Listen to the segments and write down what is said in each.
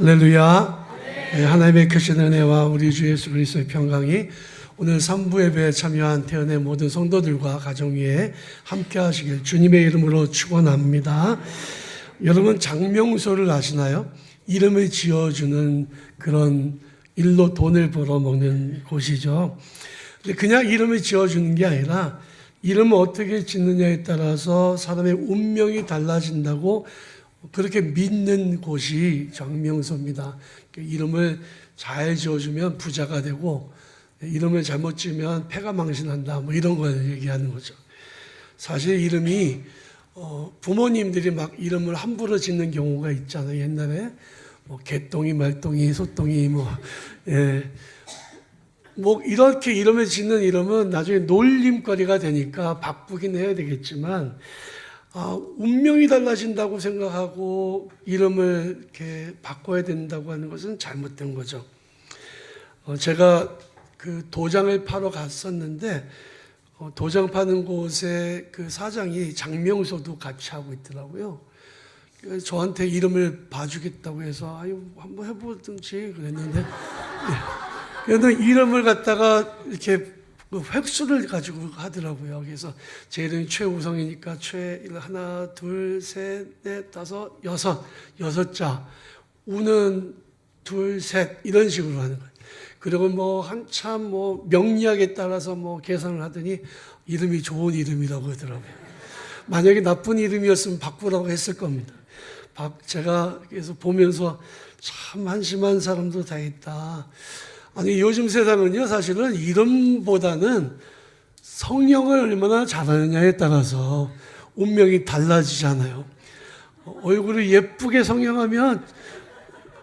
할렐루야. 네, 하나님의 크신 은혜와 우리 주 예수 그리스도의 평강이 오늘 3부 예배에 참여한 태연의 모든 성도들과 가정 위에 함께 하시길 주님의 이름으로 축원합니다. 여러분 장명소를 아시나요? 이름을 지어 주는 그런 일로 돈을 벌어먹는 곳이죠. 그냥 이름을 지어 주는 게 아니라 이름을 어떻게 짓느냐에 따라서 사람의 운명이 달라진다고 그렇게 믿는 곳이 장명소입니다. 그 이름을 잘 지어주면 부자가 되고 이름을 잘못 지으면 패가 망신한다. 뭐 이런 걸 얘기하는 거죠. 사실 이름이 어, 부모님들이 막 이름을 함부로 짓는 경우가 있잖아요. 옛날에 뭐 개똥이, 말똥이, 소똥이 뭐 예. 뭐 이렇게 이름을 짓는 이름은 나중에 놀림거리가 되니까 바꾸긴 해야 되겠지만 아, 운명이 달라진다고 생각하고 이름을 이렇게 바꿔야 된다고 하는 것은 잘못된 거죠. 어, 제가 그 도장을 파러 갔었는데 어, 도장 파는 곳에 그 사장이 장명소도 같이 하고 있더라고요. 저한테 이름을 봐주겠다고 해서 아유 한번 해보든지 그랬는데 예. 그래도 이름을 갖다가 이렇게 그 획수를 가지고 하더라고요. 그래서 제 이름이 최우성이니까 최 하나 둘 셋 넷 다섯 여섯 여섯 자 우는 둘 셋 이런 식으로 하는 거예요. 그리고 뭐 한참 뭐 명리학에 따라서 뭐 계산을 하더니 이름이 좋은 이름이라고 하더라고요. 만약에 나쁜 이름이었으면 바꾸라고 했을 겁니다. 박- 제가 그래서 보면서 참 한심한 사람도 다 있다. 아니 요즘 세상은요 사실은 이름보다는 성령을 얼마나 잘하느냐에 따라서 운명이 달라지잖아요. 어, 얼굴을 예쁘게 성형하면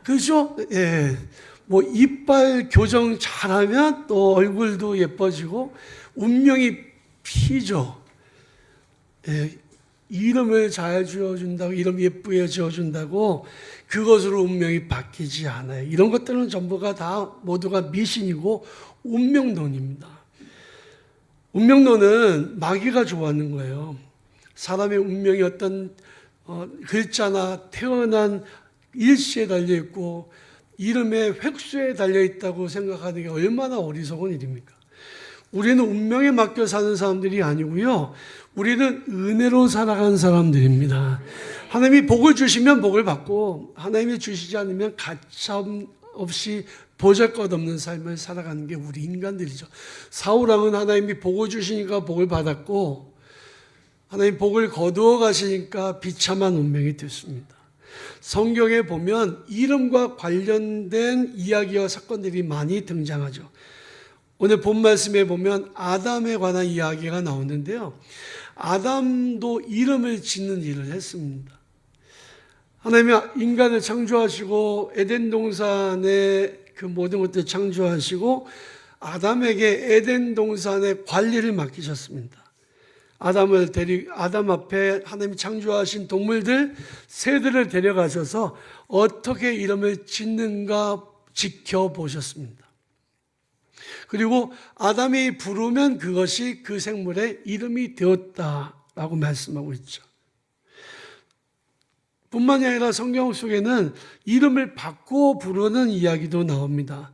그죠? 예. 뭐 이빨 교정 잘하면 또 얼굴도 예뻐지고 운명이 피죠. 예. 이름을 잘 지어준다고 이름 예쁘게 지어준다고 그것으로 운명이 바뀌지 않아요. 이런 것들은 전부가 다 모두가 미신이고 운명론입니다. 운명론은 마귀가 좋아하는 거예요. 사람의 운명이 어떤 어, 글자나 태어난 일시에 달려 있고 이름의 획수에 달려 있다고 생각하는 게 얼마나 어리석은 일입니까? 우리는 운명에 맡겨 사는 사람들이 아니고요. 우리는 은혜로 살아가는 사람들입니다. 하나님이 복을 주시면 복을 받고 하나님이 주시지 않으면 가참 없이 보잘것없는 삶을 살아가는 게 우리 인간들이죠. 사울왕은 하나님이 복을 주시니까 복을 받았고 하나님 복을 거두어 가시니까 비참한 운명이 됐습니다. 성경에 보면 이름과 관련된 이야기와 사건들이 많이 등장하죠. 오늘 본 말씀에 보면 아담에 관한 이야기가 나오는데요. 아담도 이름을 짓는 일을 했습니다. 하나님이 인간을 창조하시고 에덴 동산에 그 모든 것들 창조하시고 아담에게 에덴 동산의 관리를 맡기셨습니다. 아담을 데리 아담 앞에 하나님이 창조하신 동물들 새들을 데려가셔서 어떻게 이름을 짓는가 지켜보셨습니다. 그리고 아담이 부르면 그것이 그 생물의 이름이 되었다라고 말씀하고 있죠. 뿐만이 아니라 성경 속에는 이름을 바꿔 부르는 이야기도 나옵니다.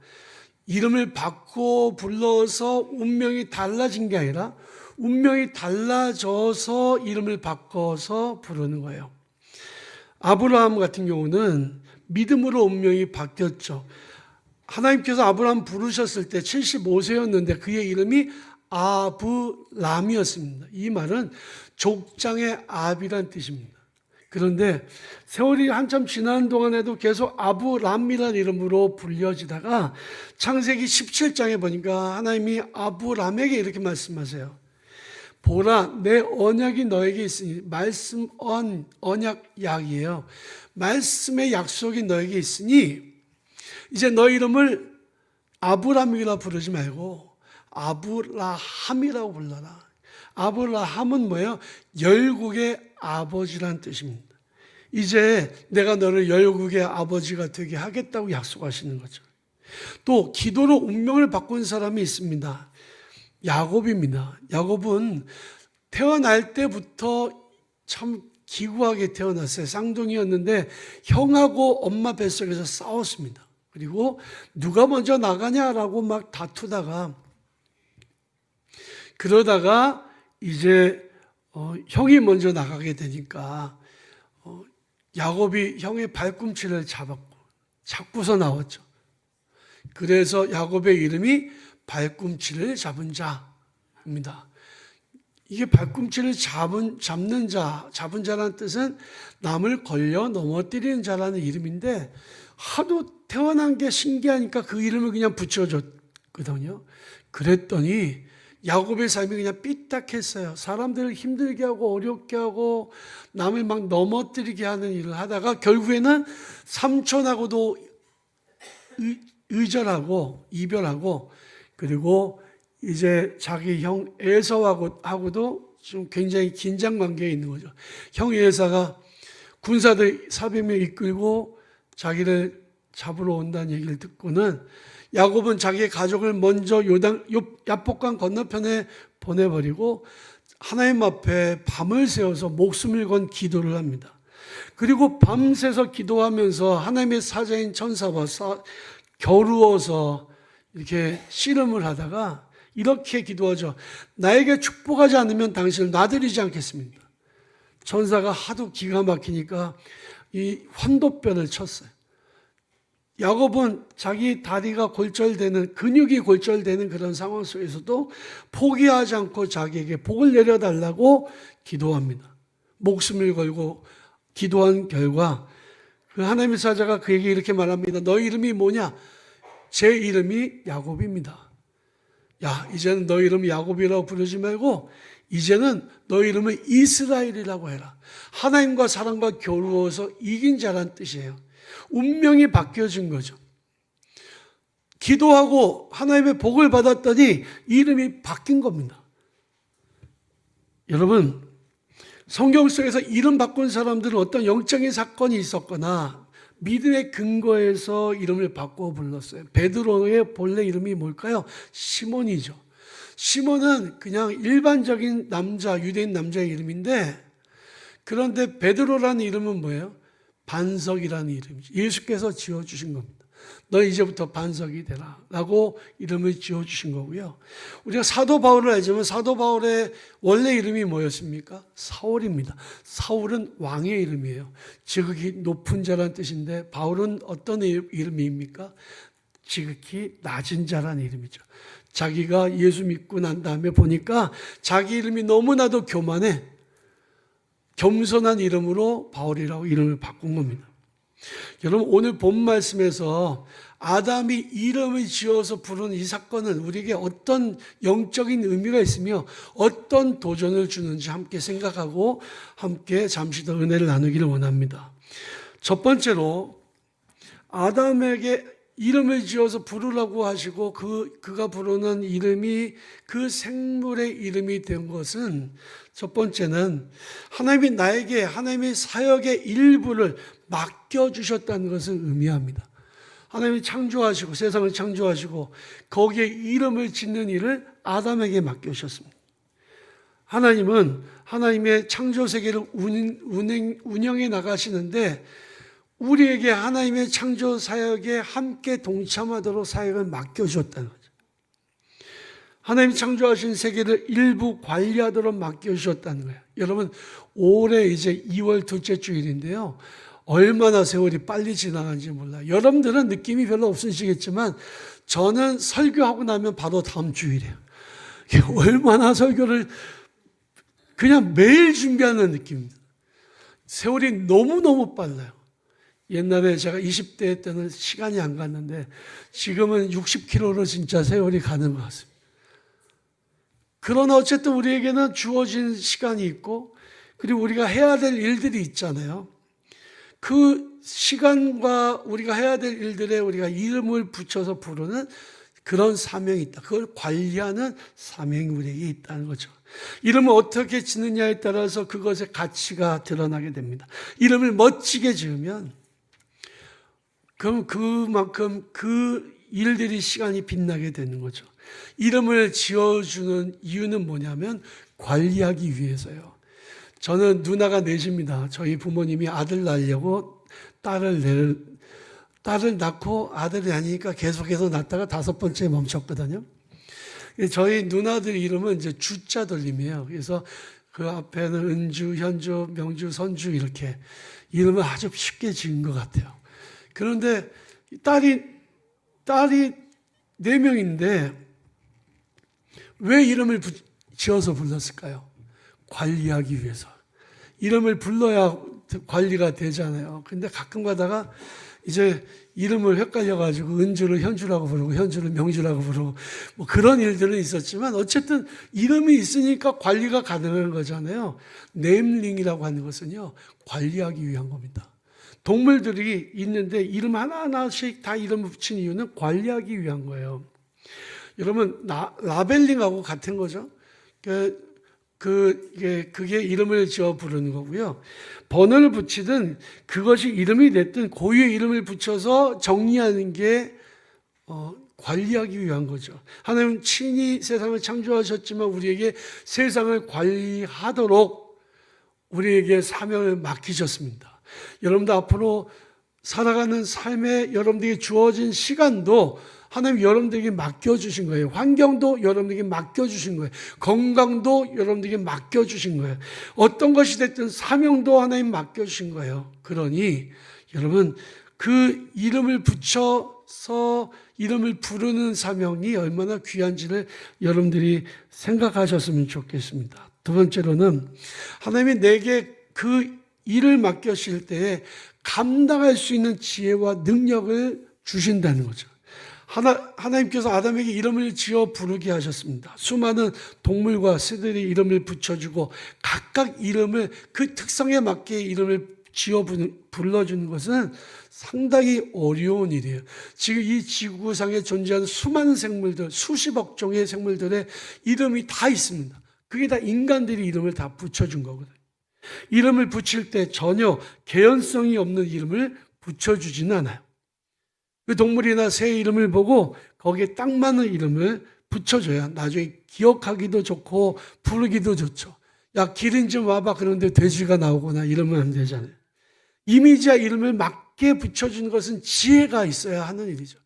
이름을 바꿔 불러서 운명이 달라진 게 아니라 운명이 달라져서 이름을 바꿔서 부르는 거예요. 아브라함 같은 경우는 믿음으로 운명이 바뀌었죠. 하나님께서 아브라함 부르셨을 때 75세였는데 그의 이름이 아브람이었습니다. 이 말은 족장의 압이란 뜻입니다. 그런데 세월이 한참 지난 동안에도 계속 아브람이라는 이름으로 불려지다가 창세기 17장에 보니까 하나님이 아브람에게 이렇게 말씀하세요. 보라, 내 언약이 너에게 있으니 말씀 언 언약 약이에요. 말씀의 약속이 너에게 있으니 이제 너 이름을 아브람이라 부르지 말고 아브라함이라고 불러라. 아브라함은 뭐예요? 열국의 아버지란 뜻입니다. 이제 내가 너를 열국의 아버지가 되게 하겠다고 약속하시는 거죠. 또 기도로 운명을 바꾼 사람이 있습니다. 야곱입니다. 야곱은 태어날 때부터 참 기구하게 태어났어요. 쌍둥이였는데 형하고 엄마 뱃속에서 싸웠습니다. 그리고 누가 먼저 나가냐라고 막 다투다가 그러다가 이제 어, 형이 먼저 나가게 되니까 어, 야곱이 형의 발꿈치를 잡았고 잡고서 나왔죠. 그래서 야곱의 이름이 발꿈치를 잡은 자입니다. 이게 발꿈치를 잡은 잡는 자, 잡은 자라는 뜻은 남을 걸려 넘어뜨리는 자라는 이름인데 하도 태어난 게 신기하니까 그 이름을 그냥 붙여줬거든요. 그랬더니 야곱의 삶이 그냥 삐딱했어요. 사람들을 힘들게 하고 어렵게 하고 남을 막 넘어뜨리게 하는 일을 하다가 결국에는 삼촌하고도 의- 의절하고 이별하고 그리고 이제 자기 형 에서하고 하고도 좀 굉장히 긴장 관계에 있는 거죠. 형 에서가 군사들 400명 이끌고 자기를 잡으러 온다는 얘기를 듣고는 야곱은 자기의 가족을 먼저 요단 요- 야복강 건너편에 보내버리고 하나님 앞에 밤을 새워서 목숨을 건 기도를 합니다. 그리고 밤새서 기도하면서 하나님의 사자인 천사와 사- 겨루어서 이렇게 씨름을 하다가 이렇게 기도하죠. 나에게 축복하지 않으면 당신을 놔드리지 않겠습니다. 천사가 하도 기가 막히니까 이 환도뼈를 쳤어요. 야곱은 자기 다리가 골절되는 근육이 골절되는 그런 상황 속에서도 포기하지 않고 자기에게 복을 내려달라고 기도합니다. 목숨을 걸고 기도한 결과 그 하나님의 사자가 그에게 이렇게 말합니다. 너 이름이 뭐냐? 제 이름이 야곱입니다. 야, 이제는 너 이름 야곱이라고 부르지 말고 이제는 너 이름을 이스라엘이라고 해라. 하나님과 사람과 겨루어서 이긴 자란 뜻이에요. 운명이 바뀌어진 거죠. 기도하고 하나님의 복을 받았더니 이름이 바뀐 겁니다. 여러분, 성경 속에서 이름 바꾼 사람들은 어떤 영적인 사건이 있었거나 믿음의 근거에서 이름을 바꾸어 불렀어요. 베드로의 본래 이름이 뭘까요? 시몬이죠. 시몬은 그냥 일반적인 남자, 유대인 남자의 이름인데 그런데 베드로라는 이름은 뭐예요? 반석이라는 이름이죠. 예수께서 지어주신 겁니다. 너 이제부터 반석이 되라. 라고 이름을 지어주신 거고요. 우리가 사도 바울을 알지만 사도 바울의 원래 이름이 뭐였습니까? 사울입니다. 사울은 왕의 이름이에요. 지극히 높은 자라는 뜻인데 바울은 어떤 이름입니까? 지극히 낮은 자라는 이름이죠. 자기가 예수 믿고 난 다음에 보니까 자기 이름이 너무나도 교만해. 겸손한 이름으로 바울이라고 이름을 바꾼 겁니다. 여러분 오늘 본 말씀에서 아담이 이름을 지어서 부르는 이 사건은 우리에게 어떤 영적인 의미가 있으며 어떤 도전을 주는지 함께 생각하고 함께 잠시 더 은혜를 나누기를 원합니다. 첫 번째로 아담에게 이름을 지어서 부르라고 하시고 그 그가 부르는 이름이 그 생물의 이름이 된 것은 첫 번째는 하나님이 나에게 하나님의 사역의 일부를 맡겨 주셨다는 것을 의미합니다. 하나님이 창조하시고 세상을 창조하시고 거기에 이름을 짓는 일을 아담에게 맡겨 주셨습니다. 하나님은 하나님의 창조 세계를 운행, 운영해 나가시는데 우리에게 하나님의 창조 사역에 함께 동참하도록 사역을 맡겨주셨다는 거죠. 하나님이 창조하신 세계를 일부 관리하도록 맡겨주셨다는 거예요. 여러분, 올해 이제 2월 둘째 주일인데요. 얼마나 세월이 빨리 지나간지 몰라요. 여러분들은 느낌이 별로 없으시겠지만 저는 설교하고 나면 바로 다음 주일이에요. 얼마나 설교를 그냥 매일 준비하는 느낌입니다. 세월이 너무너무 빨라요. 옛날에 제가 20대 때는 시간이 안 갔는데 지금은 60km로 진짜 세월이 가는 것 같습니다. 그러나 어쨌든 우리에게는 주어진 시간이 있고 그리고 우리가 해야 될 일들이 있잖아요. 그 시간과 우리가 해야 될 일들에 우리가 이름을 붙여서 부르는 그런 사명이 있다. 그걸 관리하는 사명이 우리에게 있다는 거죠. 이름을 어떻게 짓느냐에 따라서 그것의 가치가 드러나게 됩니다. 이름을 멋지게 지으면 그럼 그만큼 그 일들이 시간이 빛나게 되는 거죠. 이름을 지어주는 이유는 뭐냐면 관리하기 위해서요. 저는 누나가 넷입니다. 저희 부모님이 아들 낳으려고 딸을 내 딸을 낳고 아들이 아니니까 계속해서 낳다가 다섯 번째 멈췄거든요. 저희 누나들 이름은 이제 주자 돌림이에요. 그래서 그 앞에는 은주, 현주, 명주, 선주 이렇게 이름을 아주 쉽게 지은 것 같아요. 그런데 딸이 딸이 네 명인데 왜 이름을 부- 지어서 불렀을까요? 관리하기 위해서. 이름을 불러야 관리가 되잖아요. 근데 가끔 가다가 이제 이름을 헷갈려가지고 은주를 현주라고 부르고 현주를 명주라고 부르고 뭐 그런 일들은 있었지만 어쨌든 이름이 있으니까 관리가 가능한 거잖아요. 네임링이라고 하는 것은요 관리하기 위한 겁니다. 동물들이 있는데 이름 하나하나씩 다 이름을 붙인 이유는 관리하기 위한 거예요. 여러분 라, 라벨링하고 같은 거죠. 그, 그 그게 이름을 지어 부르는 거고요. 번호를 붙이든 그것이 이름이 됐든 고유의 이름을 붙여서 정리하는 게 어, 관리하기 위한 거죠. 하나님 친히 세상을 창조하셨지만 우리에게 세상을 관리하도록 우리에게 사명을 맡기셨습니다. 여러분들 앞으로 살아가는 삶에 여러분들에게 주어진 시간도 하나님 여러분들에게 맡겨주신 거예요. 환경도 여러분들에게 맡겨주신 거예요. 건강도 여러분들에게 맡겨주신 거예요. 어떤 것이 됐든 사명도 하나님 맡겨주신 거예요. 그러니 여러분 그 이름을 붙여서 이름을 부르는 사명이 얼마나 귀한지를 여러분들이 생각하셨으면 좋겠습니다. 두 번째로는 하나님이 내게 그 일을 맡겨실 때에 감당할 수 있는 지혜와 능력을 주신다는 거죠. 하나, 하나님께서 아담에게 이름을 지어 부르게 하셨습니다. 수많은 동물과 새들이 이름을 붙여주고 각각 이름을 그 특성에 맞게 이름을 지어 부- 불러주는 것은 상당히 어려운 일이에요. 지금 이 지구상에 존재하는 수많은 생물들, 수십억 종의 생물들의 이름이 다 있습니다. 그게 다 인간들이 이름을 다 붙여준 거거든요. 이름을 붙일 때 전혀 개연성이 없는 이름을 붙여주지는 않아요. 그 동물이나 새 이름을 보고 거기에 딱 맞는 이름을 붙여줘야 나중에 기억하기도 좋고 부르기도 좋죠. 야, 기린 좀 와봐. 그런데 돼지가 나오거나 이러면 안 되잖아요. 이미지와 이름을 맞게 붙여주는 것은 지혜가 있어야 하는 일이죠.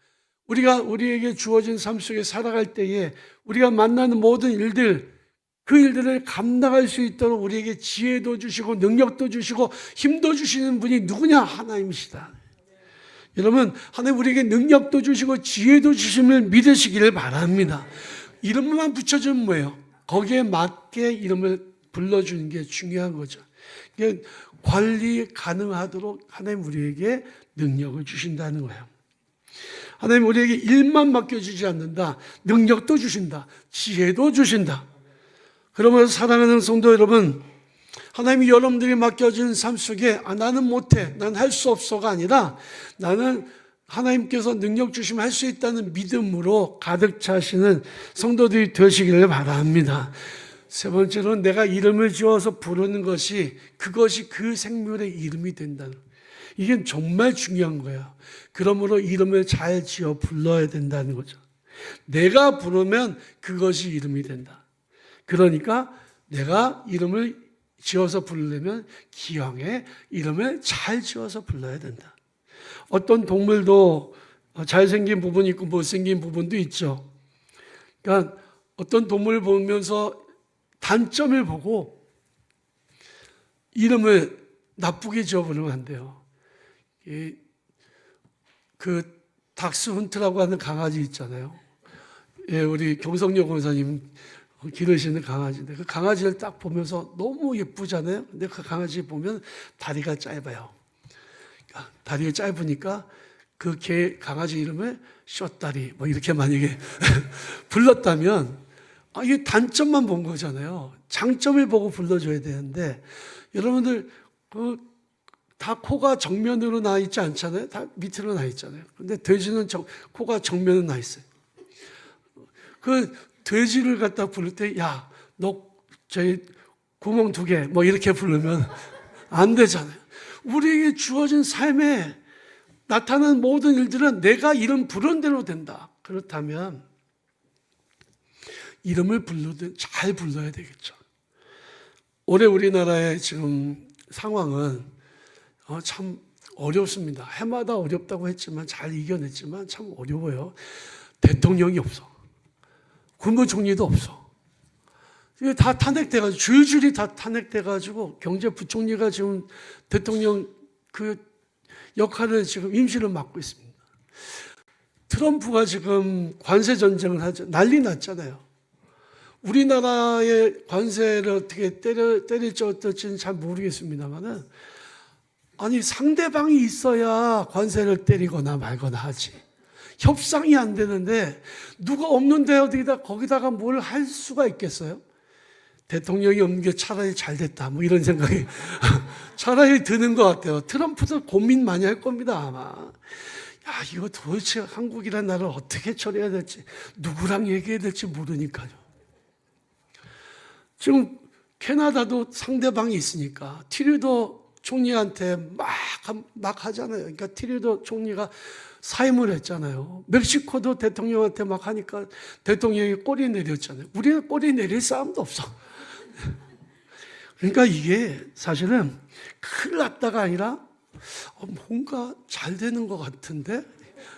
우리가 우리에게 주어진 삶 속에 살아갈 때에 우리가 만나는 모든 일들, 그 일들을 감당할 수 있도록 우리에게 지혜도 주시고 능력도 주시고 힘도 주시는 분이 누구냐? 하나님이시다. 여러분, 하나님 우리에게 능력도 주시고 지혜도 주심을 믿으시기를 바랍니다. 이름만 붙여주면 뭐예요? 거기에 맞게 이름을 불러주는 게 중요한 거죠. 이게 관리 가능하도록 하나님 우리에게 능력을 주신다는 거예요. 하나님 우리에게 일만 맡겨주지 않는다. 능력도 주신다. 지혜도 주신다. 그러면서 사랑하는 성도 여러분, 하나님이 여러분들이 맡겨진 삶 속에 아, 나는 못해, 난 할 수 없어가 아니라 나는 하나님께서 능력 주시면 할 수 있다는 믿음으로 가득 차시는 성도들이 되시기를 바랍니다. 세 번째로는 내가 이름을 지어서 부르는 것이 그것이 그 생물의 이름이 된다는. 이게 정말 중요한 거예요. 그러므로 이름을 잘 지어 불러야 된다는 거죠. 내가 부르면 그것이 이름이 된다. 그러니까 내가 이름을 지어서 부르려면 기왕에 이름을 잘 지어서 불러야 된다. 어떤 동물도 잘생긴 부분이 있고 못생긴 부분도 있죠. 그러니까 어떤 동물을 보면서 단점을 보고 이름을 나쁘게 지어 부르면 안 돼요. 이, 그 닥스 훈트라고 하는 강아지 있잖아요. 예, 우리 경성여 권사님 기르시는 강아지인데 그 강아지를 딱 보면서 너무 예쁘잖아요. 근데 그 강아지 보면 다리가 짧아요. 그러니까 다리가 짧으니까 그 개 강아지 이름을 쇼다리 뭐 이렇게 만약에 불렀다면 아 이게 단점만 본 거잖아요. 장점을 보고 불러줘야 되는데 여러분들 그 다 코가 정면으로 나 있지 않잖아요. 다 밑으로 나 있잖아요. 근데 돼지는 정, 코가 정면으로 나 있어요. 그 돼지를 갖다 부를 때, 야, 너 저희 구멍 두 개, 뭐 이렇게 부르면 안 되잖아요. 우리에게 주어진 삶에 나타나는 모든 일들은 내가 이름 부른 대로 된다. 그렇다면 이름을 불러도 잘 불러야 되겠죠. 올해 우리나라의 지금 상황은 어, 참 어렵습니다. 해마다 어렵다고 했지만 잘 이겨냈지만 참 어려워요. 대통령이 없어. 국무총리도 없어. 이게 다 탄핵돼가지고 줄줄이 다 탄핵돼가지고 경제부총리가 지금 대통령 그 역할을 지금 임시를 맡고 있습니다. 트럼프가 지금 관세 전쟁을 하죠. 난리 났잖아요. 우리나라의 관세를 어떻게 때려, 때릴지 어떨지는 잘 모르겠습니다만은 아니 상대방이 있어야 관세를 때리거나 말거나 하지. 협상이 안 되는데 누가 없는데 어디다 거기다가 뭘 할 수가 있겠어요? 대통령이 없는 게 차라리 잘 됐다. 뭐 이런 생각이 차라리 드는 것 같아요. 트럼프도 고민 많이 할 겁니다 아마. 야 이거 도대체 한국이라는 나라를 어떻게 처리해야 될지 누구랑 얘기해야 될지 모르니까요. 지금 캐나다도 상대방이 있으니까 트류도 총리한테 막, 막 하잖아요. 그러니까 트류도 총리가 사임을 했잖아요. 멕시코도 대통령한테 막 하니까 대통령이 꼬리 내렸잖아요. 우리는 꼬리 내릴 싸움도 없어. 그러니까 이게 사실은 큰일 났다가 아니라 어, 뭔가 잘 되는 것 같은데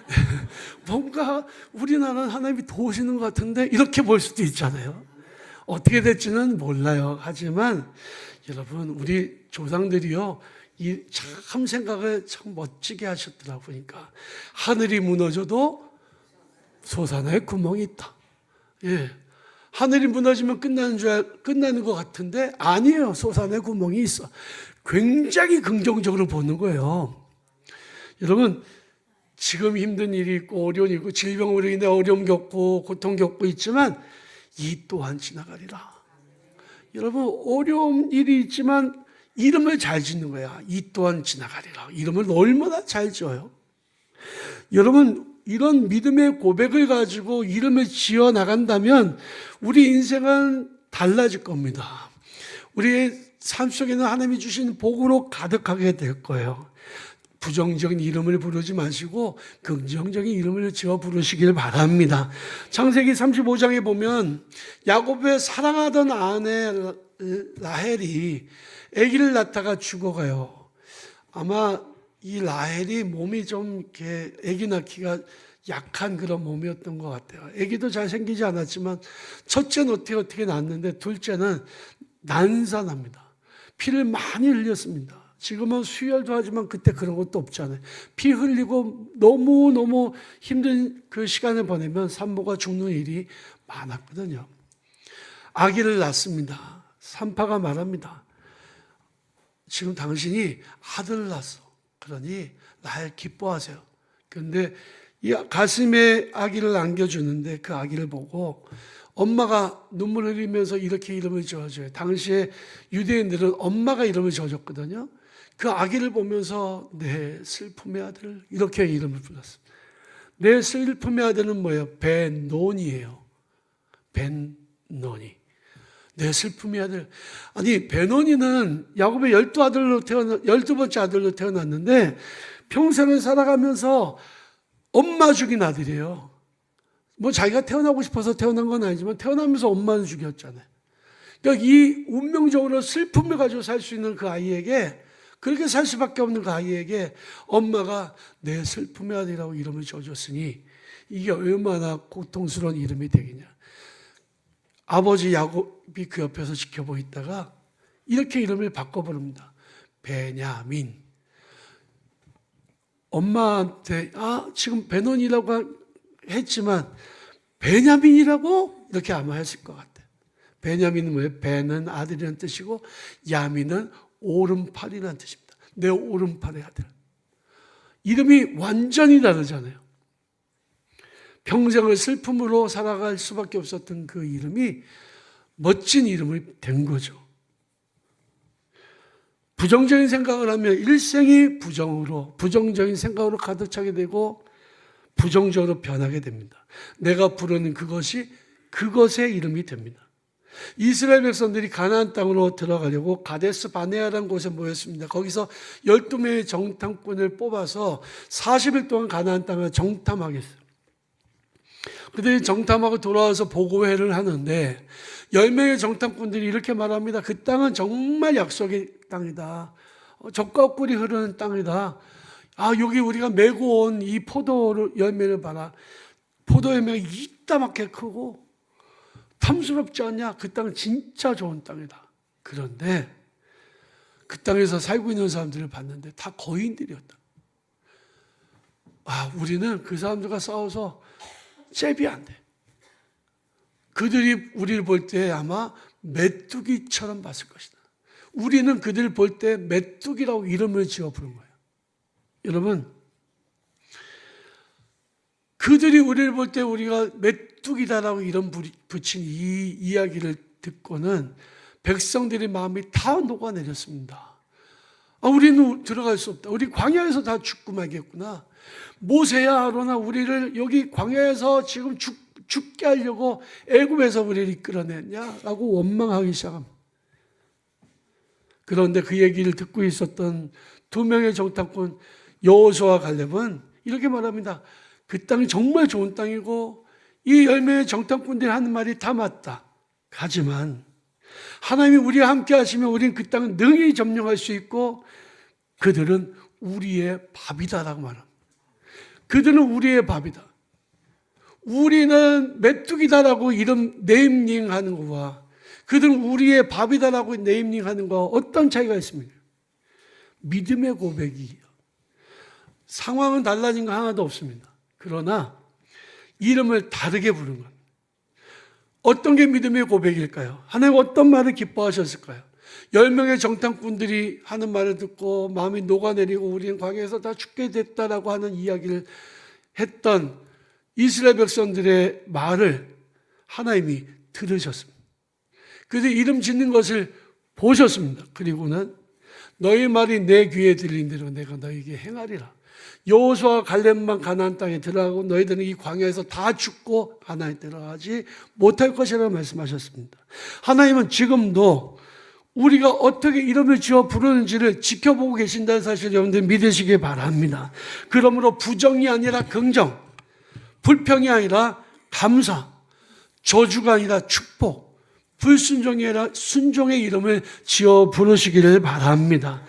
뭔가 우리나라는 하나님이 도우시는 것 같은데 이렇게 볼 수도 있잖아요. 어떻게 될지는 몰라요. 하지만 여러분 우리 조상들이요 이 참 생각을 참 멋지게 하셨더라고 보니까 하늘이 무너져도 솟아날 구멍이 있다. 예. 하늘이 무너지면 끝나는 줄 알, 끝나는 것 같은데 아니에요. 솟아날 구멍이 있어. 굉장히 긍정적으로 보는 거예요. 여러분 지금 힘든 일이 있고 어려운 일이 있고 질병으로 인해 어려움 겪고 고통 겪고 있지만 이 또한 지나가리라. 여러분 어려운 일이 있지만 이름을 잘 짓는 거야. 이 또한 지나가리라. 이름을 얼마나 잘 지어요. 여러분 이런 믿음의 고백을 가지고 이름을 지어 나간다면 우리 인생은 달라질 겁니다. 우리의 삶 속에는 하나님이 주신 복으로 가득하게 될 거예요. 부정적인 이름을 부르지 마시고 긍정적인 이름을 지어 부르시길 바랍니다. 창세기 35장에 보면 야곱의 사랑하던 아내 라헬이 아기를 낳다가 죽어가요. 아마 이 라헬이 몸이 좀 이렇게 아기 낳기가 약한 그런 몸이었던 것 같아요. 아기도 잘 생기지 않았지만 첫째는 어떻게 어떻게 낳았는데 둘째는 난산합니다. 피를 많이 흘렸습니다. 지금은 수혈도 하지만 그때 그런 것도 없잖아요. 피 흘리고 너무 너무 힘든 그 시간을 보내면 산모가 죽는 일이 많았거든요. 아기를 낳습니다. 산파가 말합니다. 지금 당신이 아들을 낳았어. 그러니 날 기뻐하세요. 그런데 이 가슴에 아기를 안겨주는데 그 아기를 보고 엄마가 눈물 흘리면서 이렇게 이름을 지어줘요. 당시에 유대인들은 엄마가 이름을 지어줬거든요. 그 아기를 보면서 내 슬픔의 아들 이렇게 이름을 불렀습니다. 내 슬픔의 아들은 뭐예요? 벤논이에요. 벤논이. 내 슬픔의 아들. 아니 베논이는 야곱의 열두 아들로 태어나 열두 번째 아들로 태어났는데 평생을 살아가면서 엄마 죽인 아들이에요. 뭐 자기가 태어나고 싶어서 태어난 건 아니지만 태어나면서 엄마는 죽였잖아요. 그러니까 이 운명적으로 슬픔을 가지고 살 수 있는 그 아이에게 그렇게 살 수밖에 없는 그 아이에게 엄마가 내 슬픔의 아들이라고 이름을 지어줬으니 이게 얼마나 고통스러운 이름이 되겠냐. 아버지 야곱이 그 옆에서 지켜보고 있다가 이렇게 이름을 바꿔버립니다. 베냐민. 엄마한테 아 지금 베논이라고 했지만 베냐민이라고 이렇게 아마 했을 것 같아요. 베냐민은 뭐예요? 베는 아들이라는 뜻이고 야민은 오른팔이라는 뜻입니다. 내 오른팔의 아들. 이름이 완전히 다르잖아요. 평생을 슬픔으로 살아갈 수밖에 없었던 그 이름이 멋진 이름이 된 거죠. 부정적인 생각을 하면 일생이 부정으로, 부정적인 생각으로 가득 차게 되고 부정적으로 변하게 됩니다. 내가 부르는 그것이 그것의 이름이 됩니다. 이스라엘 백성들이 가나안 땅으로 들어가려고 가데스 바네아라는 곳에 모였습니다. 거기서 12명의 정탐꾼을 뽑아서 40일 동안 가나안 땅을 정탐하겠어요. 그들이 정탐하고 돌아와서 보고회를 하는데 열 명의 정탐꾼들이 이렇게 말합니다. 그 땅은 정말 약속의 땅이다. 어, 적과 꿀이 흐르는 땅이다. 아 여기 우리가 메고 온 이 포도 열매를 봐라. 포도 열매가 이따맣게 크고 탐스럽지 않냐? 그 땅은 진짜 좋은 땅이다. 그런데 그 땅에서 살고 있는 사람들을 봤는데 다 거인들이었다. 아, 우리는 그 사람들과 싸워서 잽이 안 돼. 그들이 우리를 볼 때 아마 메뚜기처럼 봤을 것이다. 우리는 그들을 볼 때 메뚜기라고 이름을 지어 부른 거예요. 여러분, 그들이 우리를 볼 때 우리가 메뚜기다라고 이름 붙인 이 이야기를 듣고는 백성들의 마음이 다 녹아내렸습니다. 아, 우리는 들어갈 수 없다. 우리 광야에서 다 죽고 말겠구나. 모세야 아로나 우리를 여기 광야에서 지금 죽, 죽게 하려고 애굽에서 우리를 이끌어냈냐라고 원망하기 시작합니다. 그런데 그 얘기를 듣고 있었던 두 명의 정탐꾼 여호수와 갈렙은 이렇게 말합니다. 그 땅이 정말 좋은 땅이고 이 열매의 정탐꾼들이 하는 말이 다 맞다. 하지만 하나님이 우리와 함께 하시면 우리는 그 땅을 능히 점령할 수 있고 그들은 우리의 밥이다라고 말합니다. 그들은 우리의 밥이다. 우리는 메뚜기다라고 이름 네임링 하는 거와 그들은 우리의 밥이다라고 네임링 하는 거와 어떤 차이가 있습니까? 믿음의 고백이에요. 상황은 달라진 거 하나도 없습니다. 그러나 이름을 다르게 부른 겁니다. 어떤 게 믿음의 고백일까요? 하나님 어떤 말을 기뻐하셨을까요? 열 명의 정탐꾼들이 하는 말을 듣고 마음이 녹아내리고 우리는 광야에서 다 죽게 됐다라고 하는 이야기를 했던 이스라엘 백성들의 말을 하나님이 들으셨습니다. 그들이 이름 짓는 것을 보셨습니다. 그리고는 너희 말이 내 귀에 들린 대로 내가 너에게 행하리라. 여호수아 갈렙만 가나안 땅에 들어가고 너희들은 이 광야에서 다 죽고 가나안에 들어가지 못할 것이라고 말씀하셨습니다. 하나님은 지금도 우리가 어떻게 이름을 지어 부르는지를 지켜보고 계신다는 사실 여러분들 믿으시기 바랍니다. 그러므로 부정이 아니라 긍정, 불평이 아니라 감사, 저주가 아니라 축복, 불순종이 아니라 순종의 이름을 지어 부르시기를 바랍니다.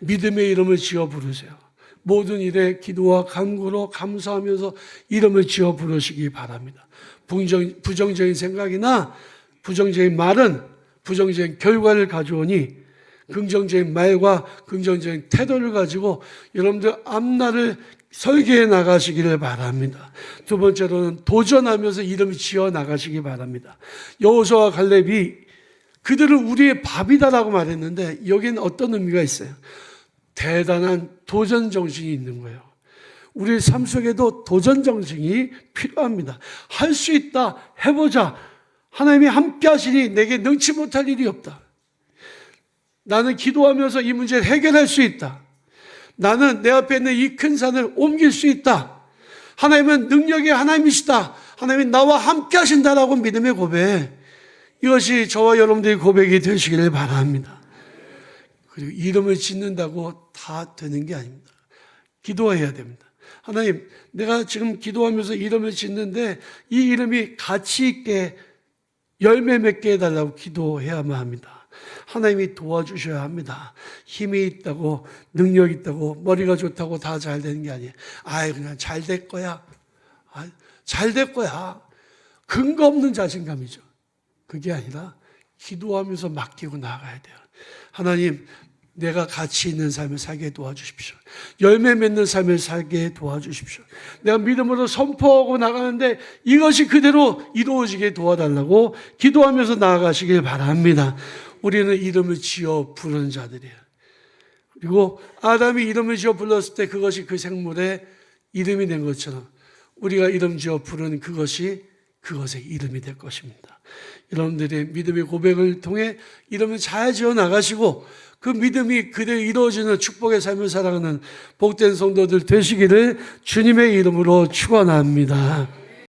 믿음의 이름을 지어 부르세요. 모든 일에 기도와 간구로 감사하면서 이름을 지어 부르시기 바랍니다. 부정, 부정적인 생각이나 부정적인 말은 부정적인 결과를 가져오니 긍정적인 말과 긍정적인 태도를 가지고 여러분들 앞날을 설계해 나가시기를 바랍니다. 두 번째로는 도전하면서 이름을 지어 나가시기 바랍니다. 여호수아 갈렙이 그들은 우리의 밥이다라고 말했는데 여기는 어떤 의미가 있어요? 대단한 도전 정신이 있는 거예요. 우리 삶 속에도 도전 정신이 필요합니다. 할 수 있다. 해보자. 하나님이 함께 하시니 내게 능치 못할 일이 없다. 나는 기도하면서 이 문제를 해결할 수 있다. 나는 내 앞에 있는 이 큰 산을 옮길 수 있다. 하나님은 능력의 하나님이시다. 하나님이 나와 함께 하신다라고 믿음의 고백. 이것이 저와 여러분들의 고백이 되시기를 바랍니다. 그리고 이름을 짓는다고 다 되는 게 아닙니다. 기도해야 됩니다. 하나님, 내가 지금 기도하면서 이름을 짓는데 이 이름이 가치 있게 열매 맺게 해달라고 기도해야만 합니다. 하나님이 도와주셔야 합니다. 힘이 있다고, 능력 있다고, 머리가 좋다고 다 잘 되는 게 아니에요. 아이, 그냥 잘 될 거야. 아, 잘될 거야. 근거 없는 자신감이죠. 그게 아니라 기도하면서 맡기고 나가야 돼요. 하나님, 내가 가치 있는 삶을 살게 도와주십시오. 열매 맺는 삶을 살게 도와주십시오. 내가 믿음으로 선포하고 나가는데 이것이 그대로 이루어지게 도와달라고 기도하면서 나아가시길 바랍니다. 우리는 이름을 지어 부르는 자들이에요. 그리고 아담이 이름을 지어 불렀을 때 그것이 그 생물의 이름이 된 것처럼 우리가 이름 지어 부르는 그것이 그것의 이름이 될 것입니다. 여러분들의 믿음의 고백을 통해 이름을 잘 지어 나가시고 그 믿음이 그대로 이루어지는 축복의 삶을 살아가는 복된 성도들 되시기를 주님의 이름으로 축원합니다.